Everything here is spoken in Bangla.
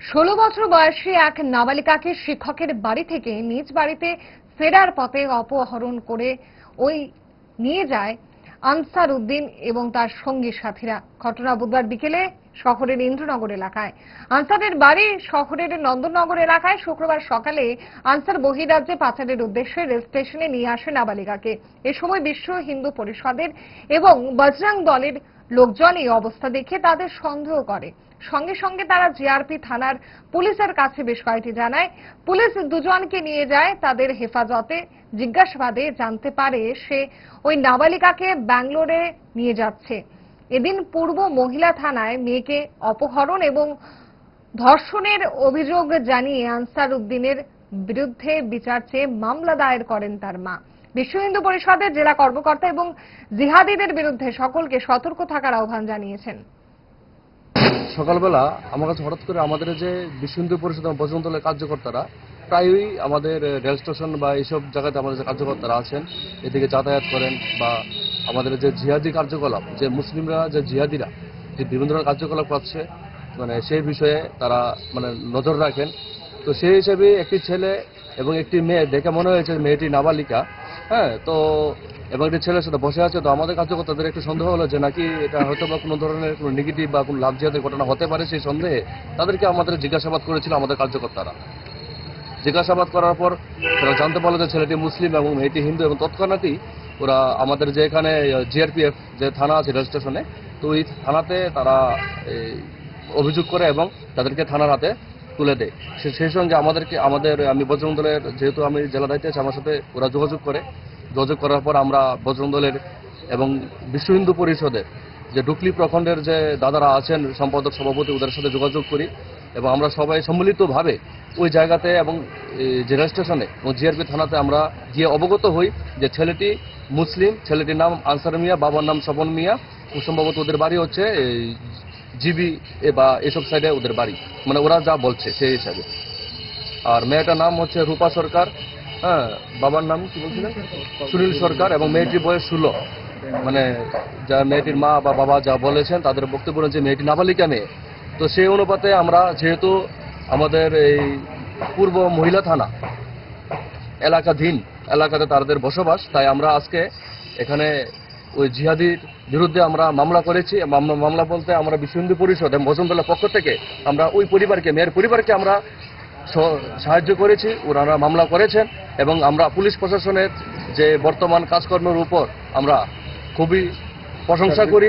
ষোলো বছর বয়সী এক নাবালিকাকে শিক্ষকের বাড়ি থেকে নিজ বাড়িতে ফেরার পথে অপহরণ করে ওই নিয়ে যায় আনসার উদ্দিন এবং তার সঙ্গী সাথীরা। ঘটনা বুধবার বিকেলে শহরের ইন্দ্রনগর এলাকায়। আনসারের বাড়ি শহরের নন্দননগর এলাকায় শুক্রবার সকালে আনসার বহিরাজ্যে পাচারের উদ্দেশ্যে রেল স্টেশনে নিয়ে আসে নাবালিকাকে। এ সময় বিশ্ব হিন্দু পরিষদের এবং বজরং দলের লোকজন এই অবস্থা দেখে তাদের সন্দেহ করে। সঙ্গে সঙ্গে তারা জিআরপি থানার পুলিশের কাছে বেশ কয়েকটি জানায়। পুলিশ দুজনকে নিয়ে যায় তাদের হেফাজতে। জিজ্ঞাসাবাদে জানতে পারে সে ওই নাবালিকাকে ব্যাঙ্গালোরে নিয়ে যাচ্ছে। এদিন পূর্ব মহিলা থানায় মেয়েকে অপহরণ এবং ধর্ষণের অভিযোগ জানিয়ে আনসার উদ্দিনের বিরুদ্ধে বিচার চেয়ে মামলা দায়ের করেন তার মা। বিশ্ব হিন্দু পরিষদের জেলা কর্মকর্তা এবং জিহাদিদের বিরুদ্ধে সকলকে সতর্ক থাকার আহ্বান জানিয়েছেন। সকালবেলা আমার কাছে হঠাৎ করে আমাদের যে বিশ্ব হিন্দু পরিষদ এবং কার্যকর্তারা, প্রায়ই আমাদের রেল স্টেশন বা এইসব জায়গাতে আমাদের যে কার্যকর্তারা আছেন, এদিকে যাতায়াত করেন বা আমাদের যে জিহাদি কার্যকলাপ, যে মুসলিমরা, যে জিহাদিরা যে বিভিন্ন ধরনের কার্যকলাপ করছে মানে সেই বিষয়ে তারা মানে নজর রাখেন। তো সেই হিসেবে একটি ছেলে এবং একটি মেয়ে, দেখে মনে হয়েছে মেয়েটি নাবালিকা হ্যাঁ তো এবং একটি ছেলের সাথে বসে আছে, তো আমাদের কার্যকর্তাদের একটু সন্দেহ হলো যে নাকি এটা হয়তো বা কোনো ধরনের কোনো নেগেটিভ বা কোনো লাভ জিহাদের ঘটনা হতে পারে সেই সন্দেহে তাদেরকে আমাদের জিজ্ঞাসাবাদ করেছিল আমাদের কার্যকর্তারা। জিজ্ঞাসাবাদ করার পর তারা জানতে পারল যে ছেলেটি মুসলিম এবং মেয়েটি হিন্দু এবং তৎক্ষণাৎই ওরা আমাদের যে এখানে জিআরপিএফ যে থানা আছে রেল স্টেশনে তো ওই থানাতে তারা অভিযোগ করে এবং তাদেরকে থানার হাতে তুলে দেয়। সেই সঙ্গে আমাদেরকে, আমাদের, আমি বজরং দলের যেহেতু আমি জেলা দায়িত্বে আছি, আমার সাথে ওরা যোগাযোগ করে। যোগাযোগ করার পর আমরা বজরং দলের এবং বিশ্ব হিন্দু পরিষদের যে ডুকলি প্রখণ্ডের যে দাদারা আছেন, সম্পাদক সভাপতি, ওদের সাথে যোগাযোগ করি এবং আমরা সবাই সম্মিলিতভাবে ওই জায়গাতে এবং যে স্টেশনে এবং জিআরপি থানাতে আমরা গিয়ে অবগত হই যে ছেলেটি মুসলিম, ছেলেটির নাম আনসার মিয়া, বাবার নাম স্বপন মিয়া। সম্ভবত ওদের বাড়ি হচ্ছে জিবি বা এসব সাইডে ওদের বাড়ি। মানে ওরা যা বলছে, সেই হিসাবে। আর মেয়েটার নাম হচ্ছে রূপা সরকার হ্যাঁ বাবার নাম কি বলছিলেন সুনীল সরকার এবং মেয়েটির বয়স ষোলো। মানে যা মেয়েটির মা বা বাবা যা বলেছেন, তাদের বক্তব্য যে মেয়েটি নাবালিকা মেয়ে। তো সেই অনুপাতে আমরা যেহেতু আমাদের এই পূর্ব মহিলা থানা এলাকাধীন, এলাকাতে তাদের বসবাস, তাই আমরা আজকে এখানে ওই জিহাদির বিরুদ্ধে আমরা মামলা করেছি। মামলা বলতে আমরা বিশ্ব হিন্দু পরিষদ এবং বসন্তলার পক্ষ থেকে আমরা ওই পরিবারকে, মেয়ের পরিবারকে আমরা সাহায্য করেছি। ওনারা মামলা করেছেন এবং আমরা পুলিশ প্রশাসনের যে বর্তমান কাজকর্মের উপর আমরা খুবই প্রশংসা করি।